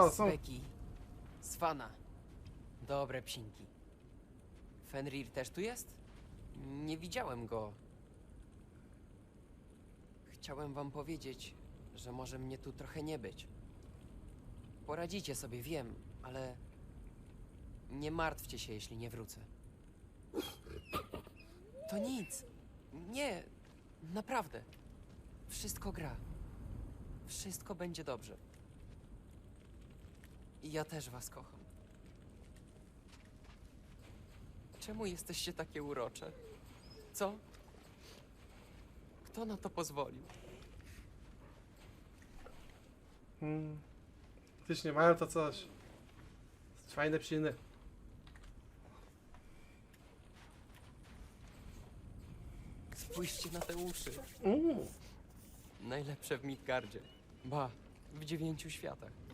O, są. Z Fana. Dobre psinki. Fenrir też tu jest? Nie widziałem go. Chciałem wam powiedzieć, że może mnie tu trochę nie być. Poradzicie sobie, wiem, ale nie martwcie się, jeśli nie wrócę. To nic. Nie, naprawdę. Wszystko gra. Wszystko będzie dobrze. I ja też was kocham. Czemu jesteście takie urocze? Co? Kto na to pozwolił? Hmm. Faktycznie mają to coś. Fajne psiny. Spójrzcie na te uszy. Uuu. Najlepsze w Midgardzie. Ba, w dziewięciu światach.